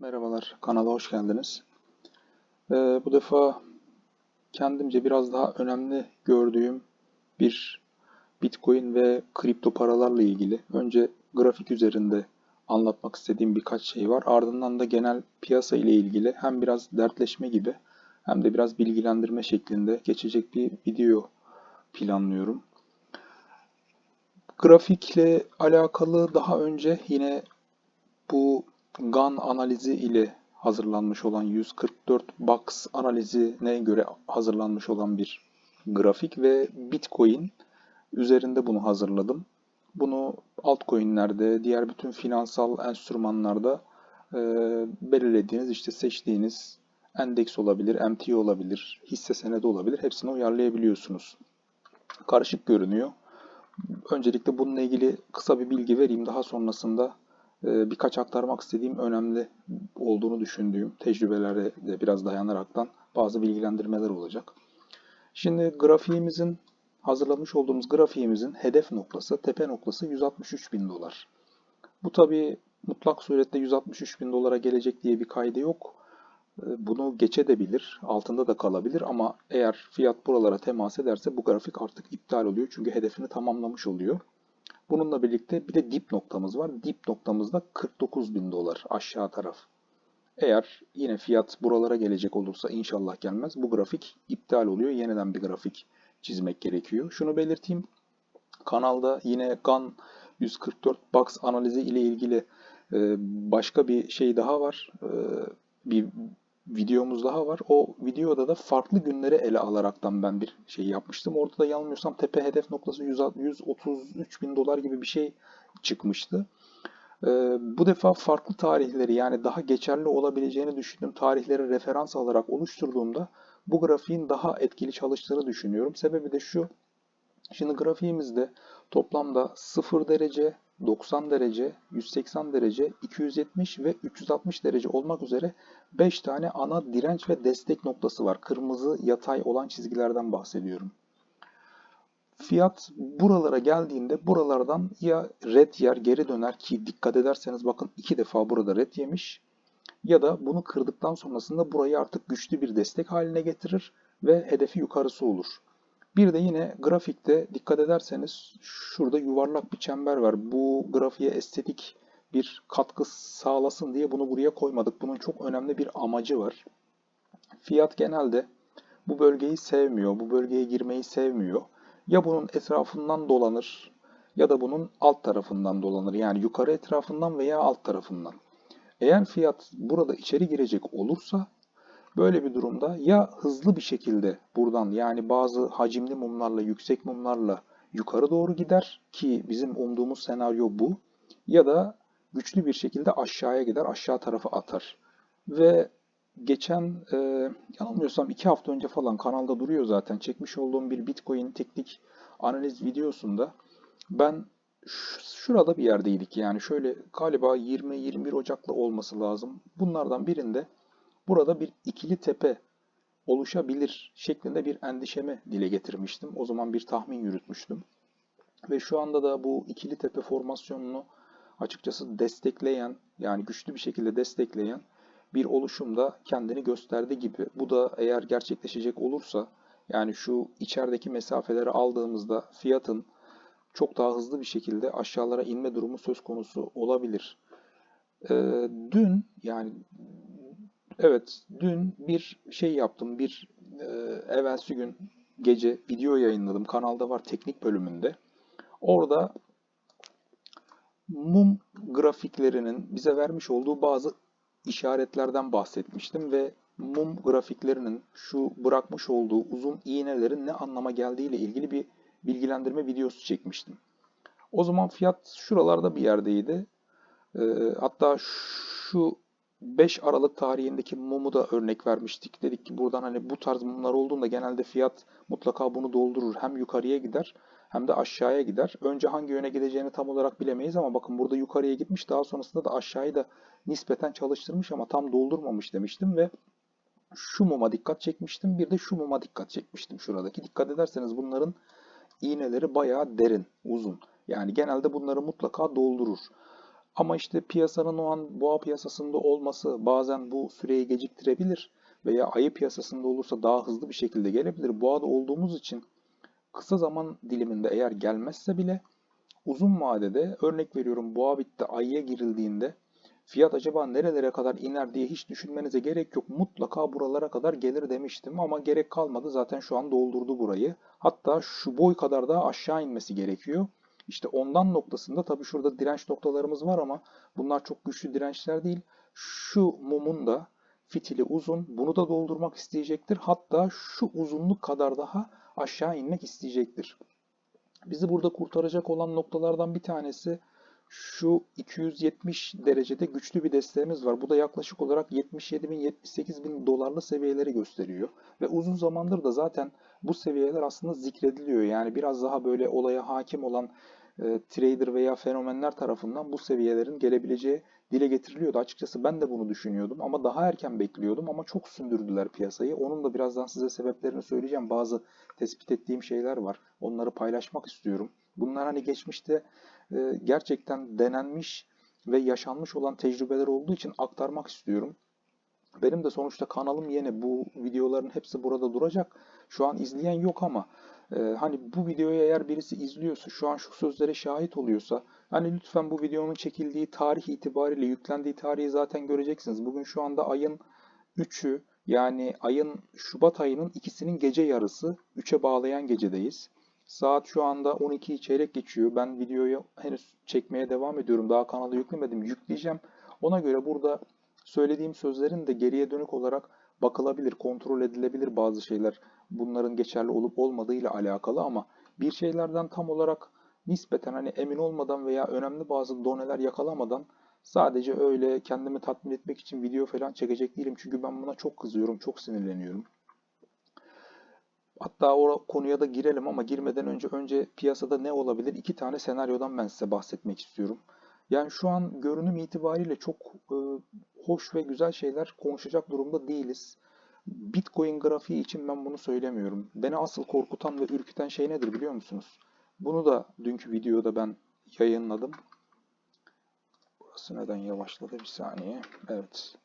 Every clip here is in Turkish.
Merhabalar, kanala hoş geldiniz. Ee, bu defa kendimce biraz daha önemli gördüğüm bir Bitcoin ve kripto paralarla ilgili önce grafik üzerinde anlatmak istediğim birkaç şey var. Ardından da genel piyasa ile ilgili hem biraz dertleşme gibi hem de biraz bilgilendirme şeklinde geçecek bir video planlıyorum. Grafikle alakalı daha önce yine bu GAN analizi ile hazırlanmış olan 144 box analizine göre hazırlanmış olan bir grafik ve Bitcoin üzerinde bunu hazırladım. Bunu altcoin'lerde, diğer bütün finansal enstrümanlarda e, belirlediğiniz, işte seçtiğiniz endeks olabilir, MT olabilir, hisse senedi olabilir. Hepsini uyarlayabiliyorsunuz. Karışık görünüyor. Öncelikle bununla ilgili kısa bir bilgi vereyim. Daha sonrasında birkaç aktarmak istediğim önemli olduğunu düşündüğüm tecrübelere de biraz dayanaraktan bazı bilgilendirmeler olacak. Şimdi grafiğimizin hazırlamış olduğumuz grafiğimizin hedef noktası, tepe noktası 163 bin dolar. Bu tabi mutlak surette 163 bin dolara gelecek diye bir kaydı yok. E, Bunu geçebilir, altında da kalabilir ama eğer fiyat buralara temas ederse bu grafik artık iptal oluyor. Çünkü hedefini tamamlamış oluyor. Bununla birlikte bir de dip noktamız var. Dip noktamızda 49 bin dolar aşağı taraf. Eğer yine fiyat buralara gelecek olursa inşallah gelmez. Bu grafik iptal oluyor. Yeniden bir grafik çizmek gerekiyor. Şunu belirteyim. Kanalda yine GAN 144 box analizi ile ilgili e, başka bir şey daha var. E, bir videomuz daha var. O videoda da farklı günleri ele alaraktan ben bir şey yapmıştım. Orada da yanılmıyorsam tepe hedef noktası 133 bin dolar gibi bir şey çıkmıştı. Ee, bu defa farklı tarihleri yani daha geçerli olabileceğini düşündüğüm tarihleri referans alarak oluşturduğumda bu grafiğin daha etkili çalıştığını düşünüyorum. Sebebi de şu. Şimdi grafiğimizde toplamda 0 derece, 90 derece, 180 derece, 270 ve 360 derece olmak üzere 5 tane ana direnç ve destek noktası var. Kırmızı yatay olan çizgilerden bahsediyorum. Fiyat buralara geldiğinde buralardan ya red yer geri döner ki dikkat ederseniz bakın iki defa burada red yemiş ya da bunu kırdıktan sonrasında burayı artık güçlü bir destek haline getirir ve hedefi yukarısı olur. Bir de yine grafikte dikkat ederseniz şurada yuvarlak bir çember var. Bu grafiğe estetik bir katkı sağlasın diye bunu buraya koymadık. Bunun çok önemli bir amacı var. Fiyat genelde bu bölgeyi sevmiyor, bu bölgeye girmeyi sevmiyor. Ya bunun etrafından dolanır ya da bunun alt tarafından dolanır. Yani yukarı etrafından veya alt tarafından. Eğer fiyat burada içeri girecek olursa Böyle bir durumda ya hızlı bir şekilde buradan yani bazı hacimli mumlarla, yüksek mumlarla yukarı doğru gider ki bizim umduğumuz senaryo bu. Ya da güçlü bir şekilde aşağıya gider, aşağı tarafa atar. Ve geçen e, yanılmıyorsam iki hafta önce falan kanalda duruyor zaten. Çekmiş olduğum bir Bitcoin teknik analiz videosunda ben şurada bir yerdeydik. Yani şöyle galiba 20-21 Ocak'ta olması lazım. Bunlardan birinde burada bir ikili tepe oluşabilir şeklinde bir endişemi dile getirmiştim. O zaman bir tahmin yürütmüştüm. Ve şu anda da bu ikili tepe formasyonunu açıkçası destekleyen yani güçlü bir şekilde destekleyen bir oluşum da kendini gösterdi gibi. Bu da eğer gerçekleşecek olursa yani şu içerideki mesafeleri aldığımızda fiyatın çok daha hızlı bir şekilde aşağılara inme durumu söz konusu olabilir. Ee, dün yani Evet, dün bir şey yaptım. Bir e, evvelsi gün gece video yayınladım. Kanalda var teknik bölümünde. Orada mum grafiklerinin bize vermiş olduğu bazı işaretlerden bahsetmiştim ve mum grafiklerinin şu bırakmış olduğu uzun iğnelerin ne anlama geldiği ile ilgili bir bilgilendirme videosu çekmiştim. O zaman fiyat şuralarda bir yerdeydi. E, hatta şu 5 Aralık tarihindeki mumu da örnek vermiştik. Dedik ki buradan hani bu tarz mumlar olduğunda genelde fiyat mutlaka bunu doldurur. Hem yukarıya gider hem de aşağıya gider. Önce hangi yöne gideceğini tam olarak bilemeyiz ama bakın burada yukarıya gitmiş. Daha sonrasında da aşağıyı da nispeten çalıştırmış ama tam doldurmamış demiştim ve şu muma dikkat çekmiştim. Bir de şu muma dikkat çekmiştim şuradaki. Dikkat ederseniz bunların iğneleri bayağı derin, uzun. Yani genelde bunları mutlaka doldurur. Ama işte piyasanın o an boğa piyasasında olması bazen bu süreyi geciktirebilir veya ayı piyasasında olursa daha hızlı bir şekilde gelebilir. Boğada olduğumuz için kısa zaman diliminde eğer gelmezse bile uzun vadede örnek veriyorum boğa bitti ayıya girildiğinde fiyat acaba nerelere kadar iner diye hiç düşünmenize gerek yok. Mutlaka buralara kadar gelir demiştim ama gerek kalmadı. Zaten şu an doldurdu burayı. Hatta şu boy kadar daha aşağı inmesi gerekiyor. İşte ondan noktasında tabii şurada direnç noktalarımız var ama bunlar çok güçlü dirençler değil. Şu mumun da fitili uzun. Bunu da doldurmak isteyecektir. Hatta şu uzunluk kadar daha aşağı inmek isteyecektir. Bizi burada kurtaracak olan noktalardan bir tanesi şu 270 derecede güçlü bir desteğimiz var. Bu da yaklaşık olarak 77 bin 78 bin dolarlı seviyeleri gösteriyor. Ve uzun zamandır da zaten bu seviyeler aslında zikrediliyor. Yani biraz daha böyle olaya hakim olan e, trader veya fenomenler tarafından bu seviyelerin gelebileceği dile getiriliyordu. Açıkçası ben de bunu düşünüyordum ama daha erken bekliyordum ama çok sündürdüler piyasayı. Onun da birazdan size sebeplerini söyleyeceğim. Bazı tespit ettiğim şeyler var. Onları paylaşmak istiyorum. Bunlar hani geçmişte gerçekten denenmiş ve yaşanmış olan tecrübeler olduğu için aktarmak istiyorum. Benim de sonuçta kanalım yeni. Bu videoların hepsi burada duracak. Şu an izleyen yok ama e, hani bu videoyu eğer birisi izliyorsa, şu an şu sözlere şahit oluyorsa, hani lütfen bu videonun çekildiği tarih itibariyle yüklendiği tarihi zaten göreceksiniz. Bugün şu anda ayın 3'ü yani ayın Şubat ayının ikisinin gece yarısı 3'e bağlayan gecedeyiz. Saat şu anda 12 çeyrek geçiyor. Ben videoyu henüz çekmeye devam ediyorum. Daha kanala yüklemedim. Yükleyeceğim. Ona göre burada söylediğim sözlerin de geriye dönük olarak bakılabilir, kontrol edilebilir bazı şeyler. Bunların geçerli olup olmadığıyla alakalı ama bir şeylerden tam olarak nispeten hani emin olmadan veya önemli bazı doneler yakalamadan sadece öyle kendimi tatmin etmek için video falan çekecek değilim. Çünkü ben buna çok kızıyorum, çok sinirleniyorum. Hatta o konuya da girelim ama girmeden önce önce piyasada ne olabilir? İki tane senaryodan ben size bahsetmek istiyorum. Yani şu an görünüm itibariyle çok e, hoş ve güzel şeyler konuşacak durumda değiliz. Bitcoin grafiği için ben bunu söylemiyorum. Beni asıl korkutan ve ürküten şey nedir biliyor musunuz? Bunu da dünkü videoda ben yayınladım. Burası neden yavaşladı bir saniye. Evet.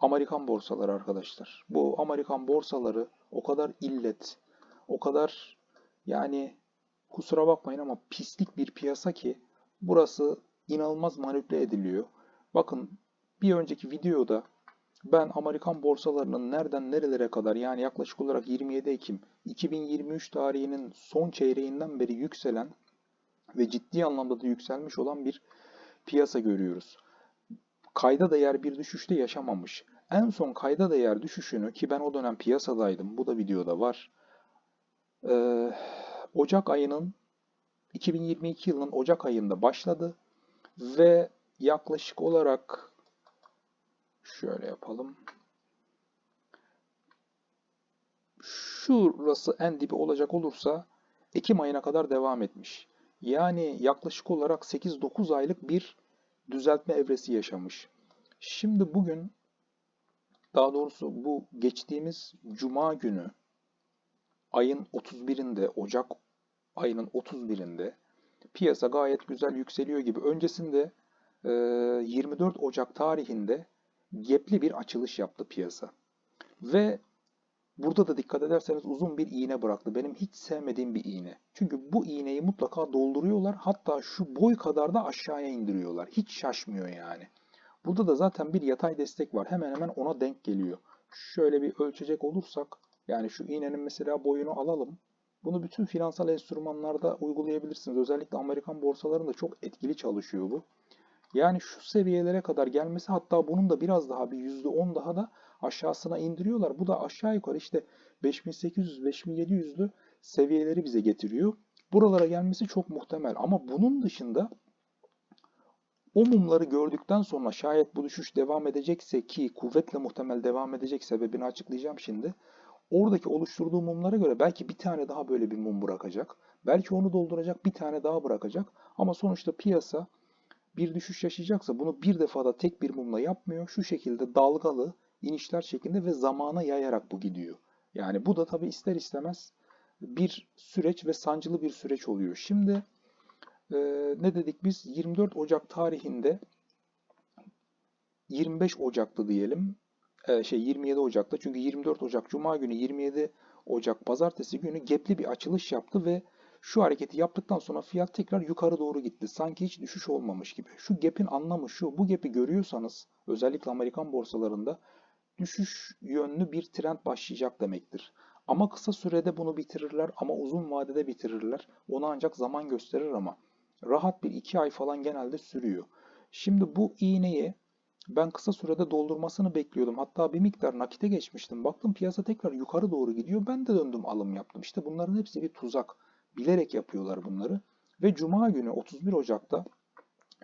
Amerikan borsaları arkadaşlar. Bu Amerikan borsaları o kadar illet, o kadar yani kusura bakmayın ama pislik bir piyasa ki burası inanılmaz manipüle ediliyor. Bakın bir önceki videoda ben Amerikan borsalarının nereden nerelere kadar yani yaklaşık olarak 27 Ekim 2023 tarihinin son çeyreğinden beri yükselen ve ciddi anlamda da yükselmiş olan bir piyasa görüyoruz. Kayda değer bir düşüşte yaşamamış. En son kayda değer düşüşünü ki ben o dönem piyasadaydım. Bu da videoda var. Ee, Ocak ayının 2022 yılının Ocak ayında başladı ve yaklaşık olarak şöyle yapalım. Şurası en dibi olacak olursa Ekim ayına kadar devam etmiş. Yani yaklaşık olarak 8-9 aylık bir düzeltme evresi yaşamış. Şimdi bugün daha doğrusu bu geçtiğimiz cuma günü ayın 31'inde Ocak ayının 31'inde piyasa gayet güzel yükseliyor gibi. Öncesinde 24 Ocak tarihinde gepli bir açılış yaptı piyasa. Ve burada da dikkat ederseniz uzun bir iğne bıraktı. Benim hiç sevmediğim bir iğne. Çünkü bu iğneyi mutlaka dolduruyorlar. Hatta şu boy kadar da aşağıya indiriyorlar. Hiç şaşmıyor yani. Burada da zaten bir yatay destek var. Hemen hemen ona denk geliyor. Şöyle bir ölçecek olursak yani şu iğnenin mesela boyunu alalım. Bunu bütün finansal enstrümanlarda uygulayabilirsiniz. Özellikle Amerikan borsalarında çok etkili çalışıyor bu. Yani şu seviyelere kadar gelmesi hatta bunun da biraz daha bir %10 daha da aşağısına indiriyorlar. Bu da aşağı yukarı işte 5800-5700'lü seviyeleri bize getiriyor. Buralara gelmesi çok muhtemel ama bunun dışında o mumları gördükten sonra şayet bu düşüş devam edecekse ki kuvvetle muhtemel devam edecek sebebini açıklayacağım şimdi. Oradaki oluşturduğu mumlara göre belki bir tane daha böyle bir mum bırakacak. Belki onu dolduracak bir tane daha bırakacak. Ama sonuçta piyasa bir düşüş yaşayacaksa bunu bir defada tek bir mumla yapmıyor. Şu şekilde dalgalı inişler şeklinde ve zamana yayarak bu gidiyor. Yani bu da tabi ister istemez bir süreç ve sancılı bir süreç oluyor. Şimdi e, ne dedik biz? 24 Ocak tarihinde 25 Ocak'ta diyelim. Ee, şey 27 Ocak'ta. Çünkü 24 Ocak Cuma günü 27 Ocak Pazartesi günü gap'li bir açılış yaptı ve şu hareketi yaptıktan sonra fiyat tekrar yukarı doğru gitti. Sanki hiç düşüş olmamış gibi. Şu gap'in anlamı şu. Bu gap'i görüyorsanız özellikle Amerikan borsalarında düşüş yönlü bir trend başlayacak demektir. Ama kısa sürede bunu bitirirler ama uzun vadede bitirirler. Onu ancak zaman gösterir ama rahat bir iki ay falan genelde sürüyor. Şimdi bu iğneyi ben kısa sürede doldurmasını bekliyordum. Hatta bir miktar nakite geçmiştim. Baktım piyasa tekrar yukarı doğru gidiyor. Ben de döndüm alım yaptım. İşte bunların hepsi bir tuzak. Bilerek yapıyorlar bunları. Ve Cuma günü 31 Ocak'ta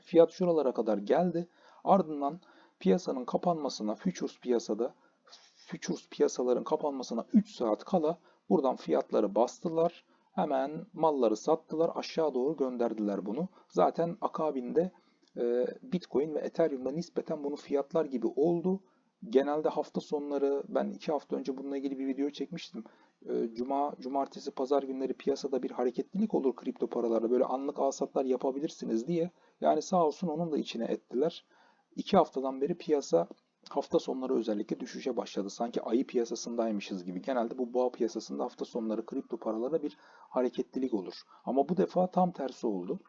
fiyat şuralara kadar geldi. Ardından piyasanın kapanmasına, futures piyasada, futures piyasaların kapanmasına 3 saat kala buradan fiyatları bastılar. Hemen malları sattılar, aşağı doğru gönderdiler bunu. Zaten akabinde Bitcoin ve Ethereum'da nispeten bunu fiyatlar gibi oldu. Genelde hafta sonları ben iki hafta önce bununla ilgili bir video çekmiştim. E, Cuma, cumartesi, pazar günleri piyasada bir hareketlilik olur kripto paralarda. Böyle anlık alsatlar yapabilirsiniz diye. Yani sağ olsun onun da içine ettiler. İki haftadan beri piyasa hafta sonları özellikle düşüşe başladı. Sanki ayı piyasasındaymışız gibi. Genelde bu boğa piyasasında hafta sonları kripto paralara bir hareketlilik olur. Ama bu defa tam tersi oldu.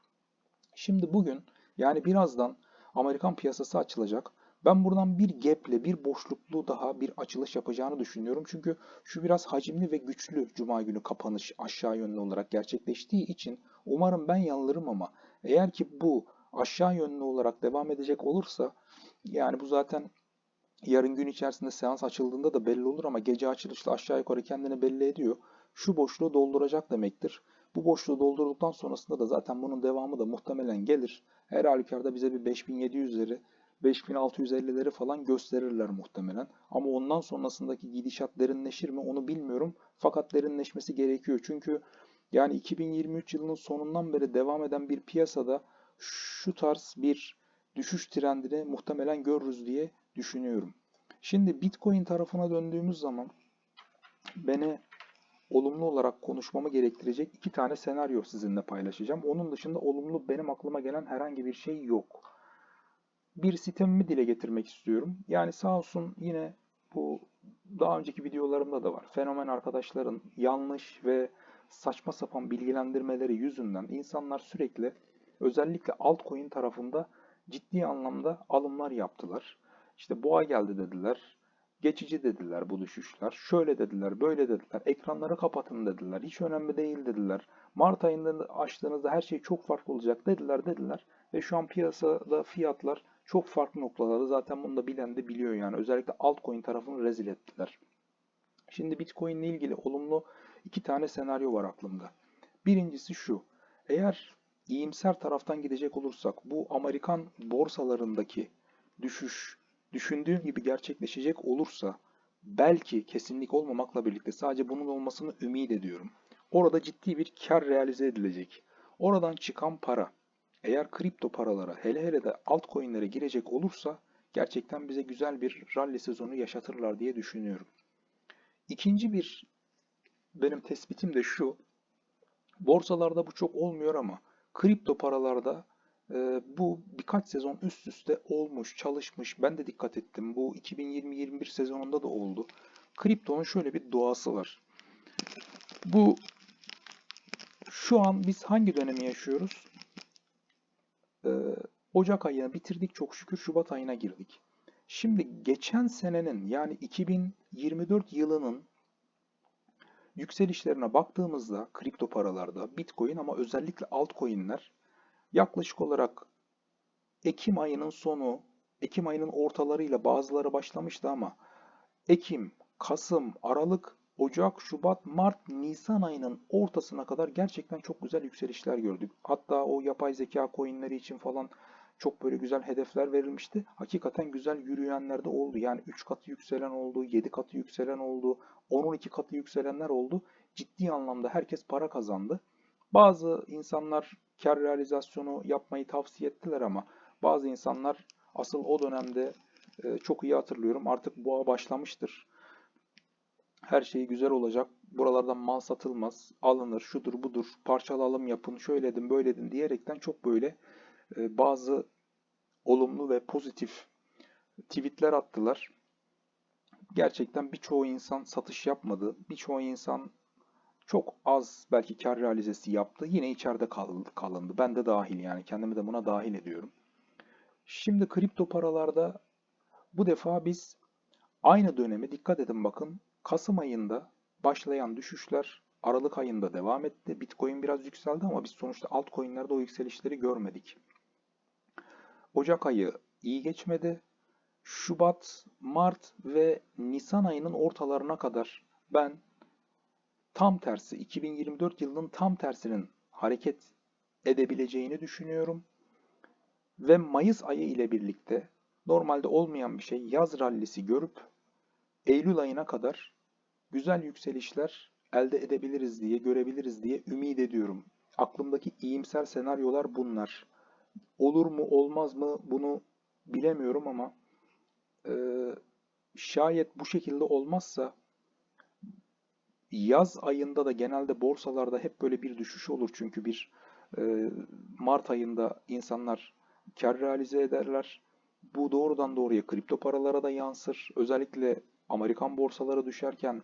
Şimdi bugün yani birazdan Amerikan piyasası açılacak. Ben buradan bir gap'le, bir boşluklu daha bir açılış yapacağını düşünüyorum. Çünkü şu biraz hacimli ve güçlü Cuma günü kapanış aşağı yönlü olarak gerçekleştiği için umarım ben yanılırım ama eğer ki bu aşağı yönlü olarak devam edecek olursa yani bu zaten yarın gün içerisinde seans açıldığında da belli olur ama gece açılışta aşağı yukarı kendini belli ediyor. Şu boşluğu dolduracak demektir. Bu boşluğu doldurduktan sonrasında da zaten bunun devamı da muhtemelen gelir. Her halükarda bize bir 5700'leri 5650'leri falan gösterirler muhtemelen. Ama ondan sonrasındaki gidişat derinleşir mi onu bilmiyorum. Fakat derinleşmesi gerekiyor. Çünkü yani 2023 yılının sonundan beri devam eden bir piyasada şu tarz bir düşüş trendini muhtemelen görürüz diye düşünüyorum. Şimdi Bitcoin tarafına döndüğümüz zaman beni olumlu olarak konuşmamı gerektirecek iki tane senaryo sizinle paylaşacağım. Onun dışında olumlu benim aklıma gelen herhangi bir şey yok. Bir sistemimi dile getirmek istiyorum. Yani sağ olsun yine bu daha önceki videolarımda da var. Fenomen arkadaşların yanlış ve saçma sapan bilgilendirmeleri yüzünden insanlar sürekli özellikle altcoin tarafında ciddi anlamda alımlar yaptılar. İşte boğa geldi dediler. Geçici dediler bu düşüşler. Şöyle dediler, böyle dediler. Ekranları kapatın dediler. Hiç önemli değil dediler. Mart ayında açtığınızda her şey çok farklı olacak dediler dediler. Ve şu an piyasada fiyatlar çok farklı noktalarda. Zaten bunu da bilen de biliyor yani. Özellikle altcoin tarafını rezil ettiler. Şimdi Bitcoin ile ilgili olumlu iki tane senaryo var aklımda. Birincisi şu. Eğer iyimser taraftan gidecek olursak bu Amerikan borsalarındaki düşüş düşündüğüm gibi gerçekleşecek olursa belki kesinlik olmamakla birlikte sadece bunun olmasını ümit ediyorum. Orada ciddi bir kar realize edilecek. Oradan çıkan para eğer kripto paralara hele hele de altcoin'lere girecek olursa gerçekten bize güzel bir rally sezonu yaşatırlar diye düşünüyorum. İkinci bir benim tespitim de şu. Borsalarda bu çok olmuyor ama kripto paralarda e, bu birkaç sezon üst üste olmuş, çalışmış. Ben de dikkat ettim. Bu 2020-21 sezonunda da oldu. Kriptonun şöyle bir doğası var. Bu şu an biz hangi dönemi yaşıyoruz? Ee, Ocak ayını bitirdik çok şükür Şubat ayına girdik. Şimdi geçen senenin yani 2024 yılının yükselişlerine baktığımızda kripto paralarda Bitcoin ama özellikle altcoin'ler yaklaşık olarak Ekim ayının sonu, Ekim ayının ortalarıyla bazıları başlamıştı ama Ekim, Kasım, Aralık, Ocak, Şubat, Mart, Nisan ayının ortasına kadar gerçekten çok güzel yükselişler gördük. Hatta o yapay zeka coinleri için falan çok böyle güzel hedefler verilmişti. Hakikaten güzel yürüyenler de oldu. Yani 3 katı yükselen oldu, 7 katı yükselen oldu, 10-12 katı yükselenler oldu. Ciddi anlamda herkes para kazandı. Bazı insanlar kar realizasyonu yapmayı tavsiye ettiler ama bazı insanlar asıl o dönemde e, çok iyi hatırlıyorum artık boğa başlamıştır. Her şey güzel olacak. Buralardan mal satılmaz. Alınır, şudur budur. Parçalı alım yapın, şöyledim, böyledim diyerekten çok böyle e, bazı olumlu ve pozitif tweetler attılar. Gerçekten birçoğu insan satış yapmadı. Birçoğu insan çok az belki kar realizesi yaptı. Yine içeride kalındı. Ben de dahil yani kendimi de buna dahil ediyorum. Şimdi kripto paralarda bu defa biz aynı dönemi dikkat edin bakın. Kasım ayında başlayan düşüşler Aralık ayında devam etti. Bitcoin biraz yükseldi ama biz sonuçta altcoin'lerde o yükselişleri görmedik. Ocak ayı iyi geçmedi. Şubat, Mart ve Nisan ayının ortalarına kadar ben tam tersi 2024 yılının tam tersinin hareket edebileceğini düşünüyorum. Ve Mayıs ayı ile birlikte normalde olmayan bir şey yaz rallisi görüp Eylül ayına kadar güzel yükselişler elde edebiliriz diye, görebiliriz diye ümit ediyorum. Aklımdaki iyimser senaryolar bunlar. Olur mu, olmaz mı bunu bilemiyorum ama e, şayet bu şekilde olmazsa yaz ayında da genelde borsalarda hep böyle bir düşüş olur. Çünkü bir e, Mart ayında insanlar kar realize ederler. Bu doğrudan doğruya kripto paralara da yansır. Özellikle Amerikan borsaları düşerken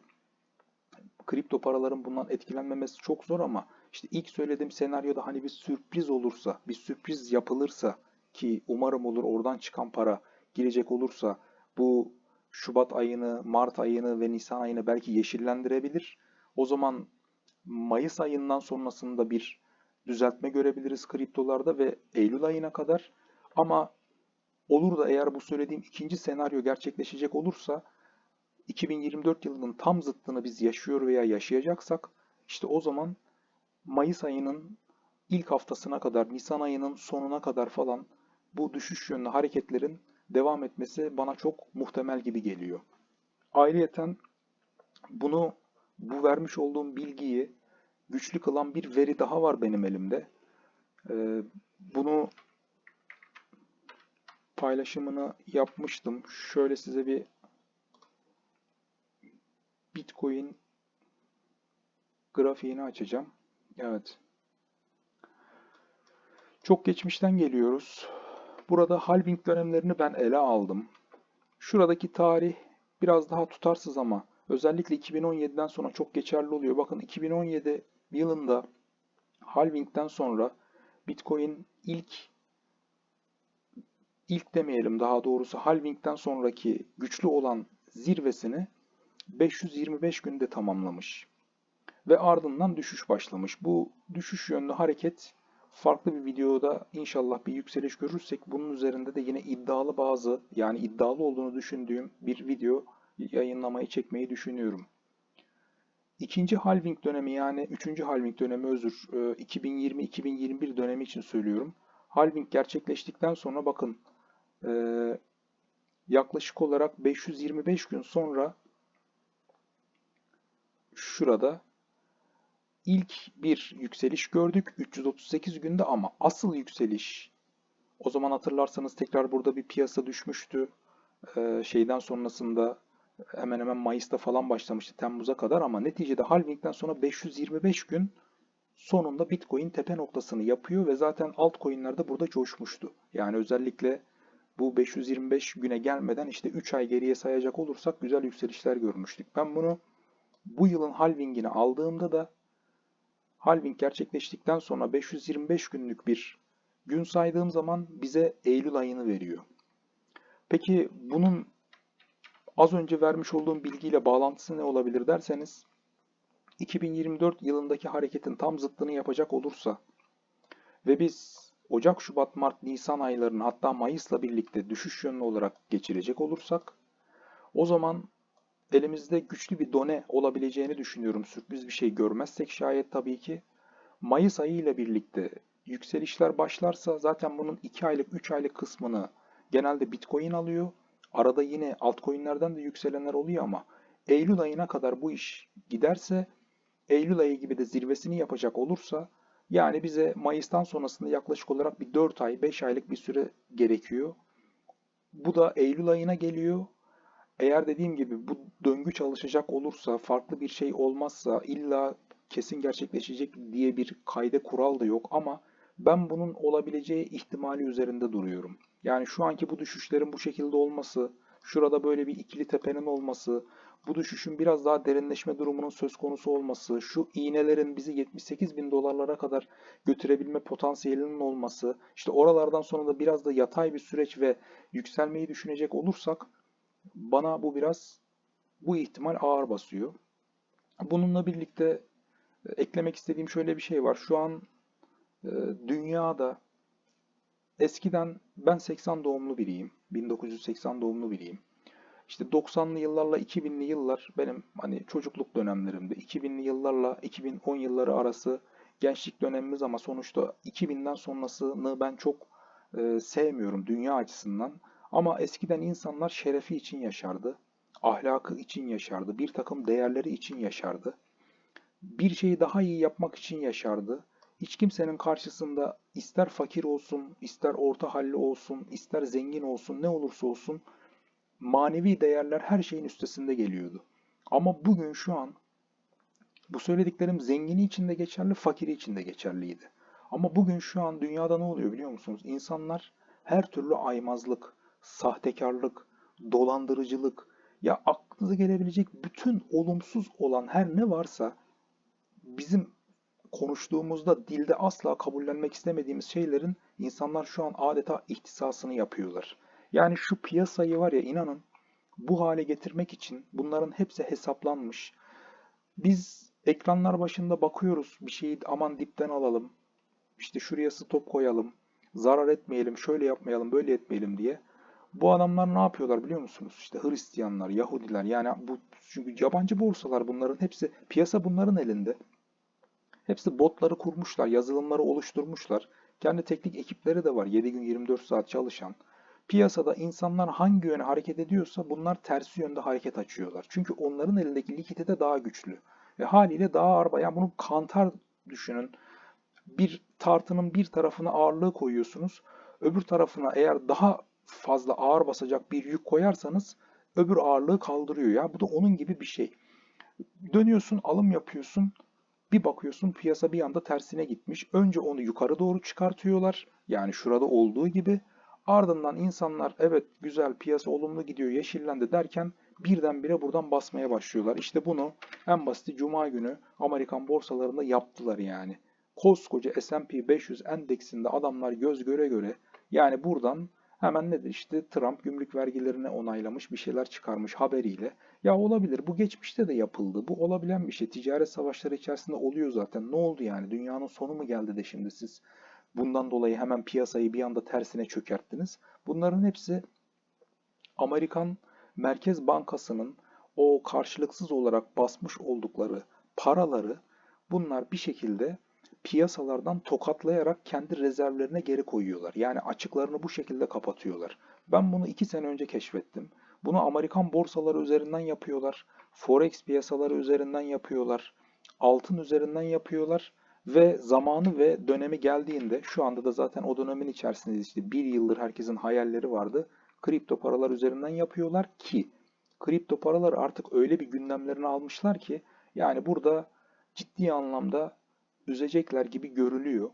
kripto paraların bundan etkilenmemesi çok zor ama işte ilk söylediğim senaryoda hani bir sürpriz olursa, bir sürpriz yapılırsa ki umarım olur oradan çıkan para girecek olursa bu Şubat ayını, Mart ayını ve Nisan ayını belki yeşillendirebilir. O zaman Mayıs ayından sonrasında bir düzeltme görebiliriz kriptolarda ve Eylül ayına kadar. Ama olur da eğer bu söylediğim ikinci senaryo gerçekleşecek olursa 2024 yılının tam zıttını biz yaşıyor veya yaşayacaksak işte o zaman Mayıs ayının ilk haftasına kadar, Nisan ayının sonuna kadar falan bu düşüş yönlü hareketlerin devam etmesi bana çok muhtemel gibi geliyor. Ayrıyeten bunu bu vermiş olduğum bilgiyi güçlü kılan bir veri daha var benim elimde. Ee, bunu paylaşımını yapmıştım. Şöyle size bir Bitcoin grafiğini açacağım. Evet. Çok geçmişten geliyoruz. Burada halving dönemlerini ben ele aldım. Şuradaki tarih biraz daha tutarsız ama özellikle 2017'den sonra çok geçerli oluyor. Bakın 2017 yılında halvingden sonra Bitcoin ilk ilk demeyelim daha doğrusu halvingden sonraki güçlü olan zirvesini 525 günde tamamlamış. Ve ardından düşüş başlamış. Bu düşüş yönlü hareket farklı bir videoda inşallah bir yükseliş görürsek bunun üzerinde de yine iddialı bazı yani iddialı olduğunu düşündüğüm bir video yayınlamayı çekmeyi düşünüyorum. İkinci halving dönemi yani üçüncü halving dönemi özür 2020-2021 e, dönemi için söylüyorum. Halving gerçekleştikten sonra bakın e, yaklaşık olarak 525 gün sonra şurada ilk bir yükseliş gördük 338 günde ama asıl yükseliş o zaman hatırlarsanız tekrar burada bir piyasa düşmüştü. Ee, şeyden sonrasında hemen hemen Mayıs'ta falan başlamıştı Temmuz'a kadar ama neticede halvingden sonra 525 gün sonunda Bitcoin tepe noktasını yapıyor ve zaten altcoin'ler de burada coşmuştu. Yani özellikle bu 525 güne gelmeden işte 3 ay geriye sayacak olursak güzel yükselişler görmüştük. Ben bunu bu yılın halvingini aldığımda da halving gerçekleştikten sonra 525 günlük bir gün saydığım zaman bize Eylül ayını veriyor. Peki bunun az önce vermiş olduğum bilgiyle bağlantısı ne olabilir derseniz 2024 yılındaki hareketin tam zıttını yapacak olursa ve biz Ocak, Şubat, Mart, Nisan aylarını hatta Mayıs'la birlikte düşüş yönlü olarak geçirecek olursak o zaman elimizde güçlü bir done olabileceğini düşünüyorum. Sürpriz bir şey görmezsek şayet tabii ki. Mayıs ayı ile birlikte yükselişler başlarsa zaten bunun 2 aylık 3 aylık kısmını genelde Bitcoin alıyor. Arada yine altcoin'lerden de yükselenler oluyor ama Eylül ayına kadar bu iş giderse Eylül ayı gibi de zirvesini yapacak olursa yani bize Mayıs'tan sonrasında yaklaşık olarak bir 4 ay 5 aylık bir süre gerekiyor. Bu da Eylül ayına geliyor. Eğer dediğim gibi bu döngü çalışacak olursa, farklı bir şey olmazsa, illa kesin gerçekleşecek diye bir kayda kural da yok ama ben bunun olabileceği ihtimali üzerinde duruyorum. Yani şu anki bu düşüşlerin bu şekilde olması, şurada böyle bir ikili tepenin olması, bu düşüşün biraz daha derinleşme durumunun söz konusu olması, şu iğnelerin bizi 78 bin dolarlara kadar götürebilme potansiyelinin olması, işte oralardan sonra da biraz da yatay bir süreç ve yükselmeyi düşünecek olursak bana bu biraz bu ihtimal ağır basıyor. Bununla birlikte e, eklemek istediğim şöyle bir şey var. Şu an e, dünyada eskiden ben 80 doğumlu biriyim. 1980 doğumlu biriyim. İşte 90'lı yıllarla 2000'li yıllar benim hani çocukluk dönemlerimde. 2000'li yıllarla 2010 yılları arası gençlik dönemimiz ama sonuçta 2000'den sonrasını ben çok e, sevmiyorum dünya açısından. Ama eskiden insanlar şerefi için yaşardı, ahlakı için yaşardı, bir takım değerleri için yaşardı. Bir şeyi daha iyi yapmak için yaşardı. Hiç kimsenin karşısında ister fakir olsun, ister orta halli olsun, ister zengin olsun, ne olursa olsun manevi değerler her şeyin üstesinde geliyordu. Ama bugün şu an bu söylediklerim zengini için de geçerli, fakiri için de geçerliydi. Ama bugün şu an dünyada ne oluyor biliyor musunuz? İnsanlar her türlü aymazlık, sahtekarlık, dolandırıcılık, ya aklınıza gelebilecek bütün olumsuz olan her ne varsa bizim konuştuğumuzda dilde asla kabullenmek istemediğimiz şeylerin insanlar şu an adeta ihtisasını yapıyorlar. Yani şu piyasayı var ya inanın bu hale getirmek için bunların hepsi hesaplanmış. Biz ekranlar başında bakıyoruz bir şeyi aman dipten alalım. İşte şuraya stop koyalım. Zarar etmeyelim, şöyle yapmayalım, böyle etmeyelim diye. Bu adamlar ne yapıyorlar biliyor musunuz? İşte Hristiyanlar, Yahudiler yani bu çünkü yabancı borsalar bunların hepsi piyasa bunların elinde. Hepsi botları kurmuşlar, yazılımları oluşturmuşlar. Kendi teknik ekipleri de var 7 gün 24 saat çalışan. Piyasada insanlar hangi yöne hareket ediyorsa bunlar tersi yönde hareket açıyorlar. Çünkü onların elindeki likidite daha güçlü. Ve haliyle daha ağır. Yani bunu kantar düşünün. Bir tartının bir tarafına ağırlığı koyuyorsunuz. Öbür tarafına eğer daha fazla ağır basacak bir yük koyarsanız öbür ağırlığı kaldırıyor ya. Bu da onun gibi bir şey. Dönüyorsun, alım yapıyorsun. Bir bakıyorsun piyasa bir anda tersine gitmiş. Önce onu yukarı doğru çıkartıyorlar. Yani şurada olduğu gibi. Ardından insanlar evet güzel piyasa olumlu gidiyor yeşillendi derken birdenbire buradan basmaya başlıyorlar. İşte bunu en basiti Cuma günü Amerikan borsalarında yaptılar yani. Koskoca S&P 500 endeksinde adamlar göz göre göre yani buradan hemen nedir işte Trump gümrük vergilerini onaylamış bir şeyler çıkarmış haberiyle. Ya olabilir bu geçmişte de yapıldı. Bu olabilen bir şey. Ticaret savaşları içerisinde oluyor zaten. Ne oldu yani? Dünyanın sonu mu geldi de şimdi siz Bundan dolayı hemen piyasayı bir anda tersine çökerttiniz. Bunların hepsi Amerikan Merkez Bankası'nın o karşılıksız olarak basmış oldukları paraları bunlar bir şekilde piyasalardan tokatlayarak kendi rezervlerine geri koyuyorlar. Yani açıklarını bu şekilde kapatıyorlar. Ben bunu iki sene önce keşfettim. Bunu Amerikan borsaları üzerinden yapıyorlar. Forex piyasaları üzerinden yapıyorlar. Altın üzerinden yapıyorlar. Ve zamanı ve dönemi geldiğinde şu anda da zaten o dönemin içerisindeyiz. İşte bir yıldır herkesin hayalleri vardı. Kripto paralar üzerinden yapıyorlar ki kripto paralar artık öyle bir gündemlerini almışlar ki yani burada ciddi anlamda üzecekler gibi görülüyor.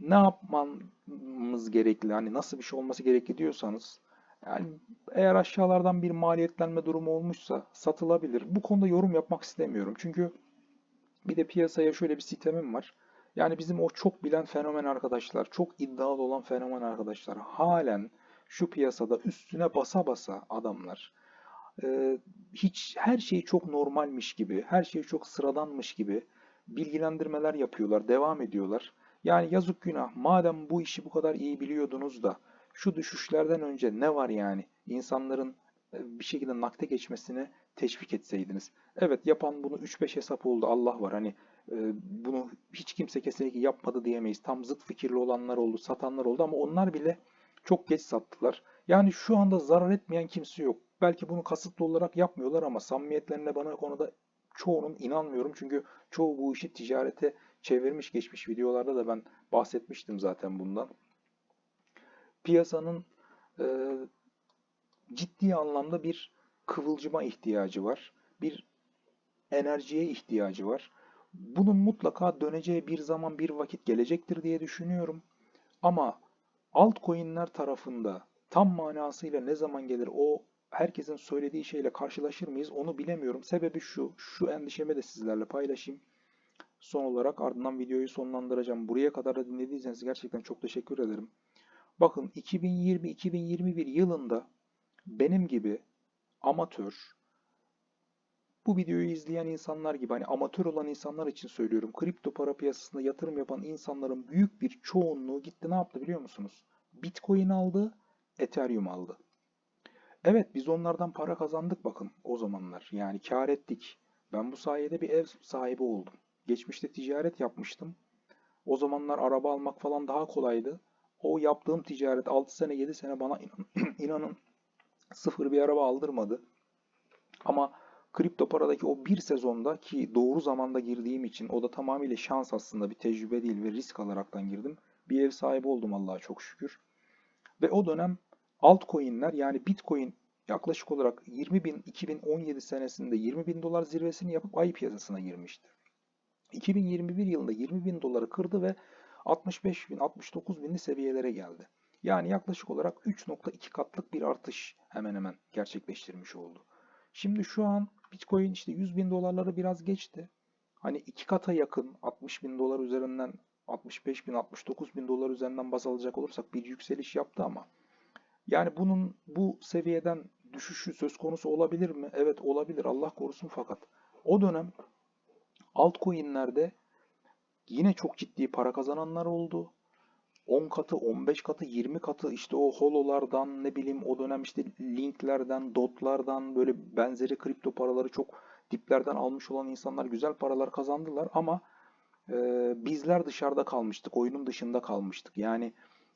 Ne yapmamız gerekli? Hani nasıl bir şey olması gerekli diyorsanız yani eğer aşağılardan bir maliyetlenme durumu olmuşsa satılabilir. Bu konuda yorum yapmak istemiyorum. Çünkü bir de piyasaya şöyle bir sistemim var. Yani bizim o çok bilen fenomen arkadaşlar, çok iddialı olan fenomen arkadaşlar halen şu piyasada üstüne basa basa adamlar e, hiç her şey çok normalmiş gibi, her şey çok sıradanmış gibi bilgilendirmeler yapıyorlar, devam ediyorlar. Yani yazık günah. Madem bu işi bu kadar iyi biliyordunuz da şu düşüşlerden önce ne var yani? İnsanların e, bir şekilde nakde geçmesini teşvik etseydiniz. Evet yapan bunu 3-5 hesap oldu Allah var. Hani e, bunu hiç kimse kesinlikle yapmadı diyemeyiz. Tam zıt fikirli olanlar oldu, satanlar oldu ama onlar bile çok geç sattılar. Yani şu anda zarar etmeyen kimse yok. Belki bunu kasıtlı olarak yapmıyorlar ama samimiyetlerine bana konuda çoğunun inanmıyorum. Çünkü çoğu bu işi ticarete çevirmiş geçmiş videolarda da ben bahsetmiştim zaten bundan. Piyasanın e, ciddi anlamda bir kıvılcıma ihtiyacı var. Bir enerjiye ihtiyacı var. Bunun mutlaka döneceği bir zaman bir vakit gelecektir diye düşünüyorum. Ama altcoin'ler tarafında tam manasıyla ne zaman gelir o herkesin söylediği şeyle karşılaşır mıyız onu bilemiyorum. Sebebi şu, şu endişemi de sizlerle paylaşayım. Son olarak ardından videoyu sonlandıracağım. Buraya kadar da dinlediyseniz gerçekten çok teşekkür ederim. Bakın 2020-2021 yılında benim gibi amatör, bu videoyu izleyen insanlar gibi hani amatör olan insanlar için söylüyorum. Kripto para piyasasında yatırım yapan insanların büyük bir çoğunluğu gitti ne yaptı biliyor musunuz? Bitcoin aldı, Ethereum aldı. Evet biz onlardan para kazandık bakın o zamanlar. Yani kar ettik. Ben bu sayede bir ev sahibi oldum. Geçmişte ticaret yapmıştım. O zamanlar araba almak falan daha kolaydı. O yaptığım ticaret 6 sene 7 sene bana inan, inanın sıfır bir araba aldırmadı. Ama kripto paradaki o bir sezonda ki doğru zamanda girdiğim için o da tamamıyla şans aslında bir tecrübe değil ve risk alaraktan girdim. Bir ev sahibi oldum Allah'a çok şükür. Ve o dönem altcoin'ler yani Bitcoin yaklaşık olarak 20 bin 2017 senesinde 20 bin dolar zirvesini yapıp ay piyasasına girmişti. 2021 yılında 20 bin doları kırdı ve 65 bin 69 binli seviyelere geldi. Yani yaklaşık olarak 3.2 katlık bir artış hemen hemen gerçekleştirmiş oldu. Şimdi şu an Bitcoin işte 100 bin dolarları biraz geçti. Hani iki kata yakın 60 bin dolar üzerinden 65 bin 69 bin dolar üzerinden baz alacak olursak bir yükseliş yaptı ama yani bunun bu seviyeden düşüşü söz konusu olabilir mi? Evet olabilir Allah korusun fakat o dönem altcoin'lerde yine çok ciddi para kazananlar oldu. 10 katı, 15 katı, 20 katı işte o hololardan ne bileyim o dönem işte linklerden, dotlardan böyle benzeri kripto paraları çok diplerden almış olan insanlar güzel paralar kazandılar ama e, bizler dışarıda kalmıştık, oyunun dışında kalmıştık. Yani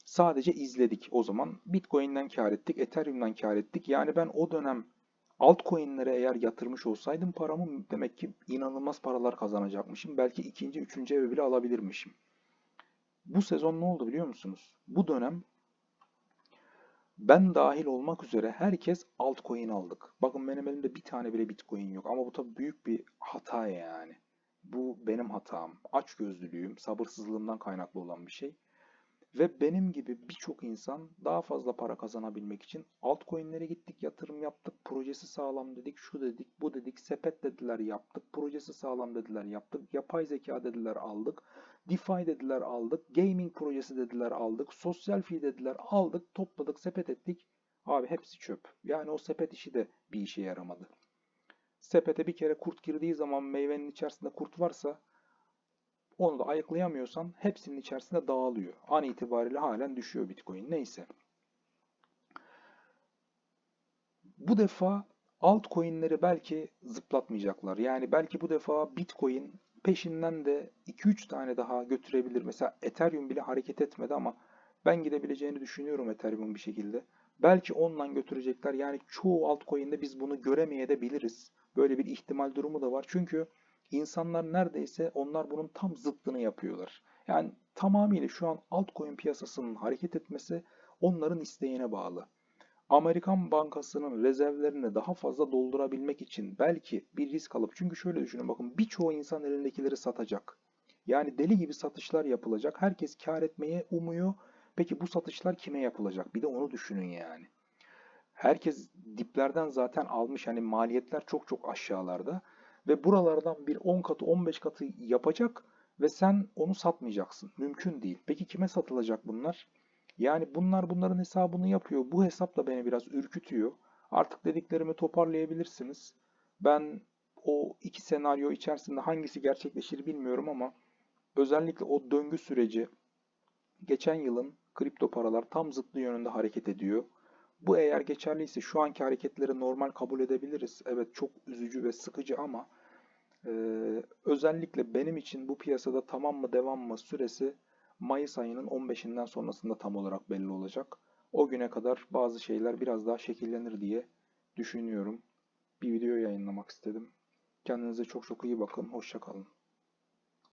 sadece izledik o zaman. Bitcoin'den kar ettik, Ethereum'dan kar ettik. Yani ben o dönem altcoin'lere eğer yatırmış olsaydım paramı demek ki inanılmaz paralar kazanacakmışım. Belki ikinci, üçüncü evi bile alabilirmişim. Bu sezon ne oldu biliyor musunuz? Bu dönem ben dahil olmak üzere herkes altcoin aldık. Bakın benim elimde bir tane bile bitcoin yok. Ama bu tabii büyük bir hata yani. Bu benim hatam. Açgözlülüğüm, sabırsızlığımdan kaynaklı olan bir şey. Ve benim gibi birçok insan daha fazla para kazanabilmek için altcoin'lere gittik, yatırım yaptık, projesi sağlam dedik, şu dedik, bu dedik, sepet dediler yaptık, projesi sağlam dediler yaptık, yapay zeka dediler aldık, DeFi dediler aldık, gaming projesi dediler aldık, sosyal fee dediler aldık, topladık, sepet ettik. Abi hepsi çöp. Yani o sepet işi de bir işe yaramadı. Sepete bir kere kurt girdiği zaman meyvenin içerisinde kurt varsa onu da ayıklayamıyorsan hepsinin içerisinde dağılıyor. An itibariyle halen düşüyor Bitcoin. Neyse. Bu defa altcoin'leri belki zıplatmayacaklar. Yani belki bu defa Bitcoin peşinden de 2-3 tane daha götürebilir. Mesela Ethereum bile hareket etmedi ama ben gidebileceğini düşünüyorum Ethereum'un bir şekilde. Belki ondan götürecekler. Yani çoğu altcoin'de biz bunu göremeyebiliriz. Böyle bir ihtimal durumu da var. Çünkü İnsanlar neredeyse onlar bunun tam zıttını yapıyorlar. Yani tamamıyla şu an altcoin piyasasının hareket etmesi onların isteğine bağlı. Amerikan Bankası'nın rezervlerini daha fazla doldurabilmek için belki bir risk alıp çünkü şöyle düşünün bakın birçoğu insan elindekileri satacak. Yani deli gibi satışlar yapılacak. Herkes kar etmeye umuyor. Peki bu satışlar kime yapılacak? Bir de onu düşünün yani. Herkes diplerden zaten almış. Hani maliyetler çok çok aşağılarda ve buralardan bir 10 katı 15 katı yapacak ve sen onu satmayacaksın. Mümkün değil. Peki kime satılacak bunlar? Yani bunlar bunların hesabını yapıyor. Bu hesap da beni biraz ürkütüyor. Artık dediklerimi toparlayabilirsiniz. Ben o iki senaryo içerisinde hangisi gerçekleşir bilmiyorum ama özellikle o döngü süreci geçen yılın kripto paralar tam zıttı yönünde hareket ediyor. Bu eğer geçerliyse şu anki hareketleri normal kabul edebiliriz. Evet çok üzücü ve sıkıcı ama e, özellikle benim için bu piyasada tamam mı devam mı süresi Mayıs ayının 15'inden sonrasında tam olarak belli olacak. O güne kadar bazı şeyler biraz daha şekillenir diye düşünüyorum. Bir video yayınlamak istedim. Kendinize çok çok iyi bakın. Hoşçakalın.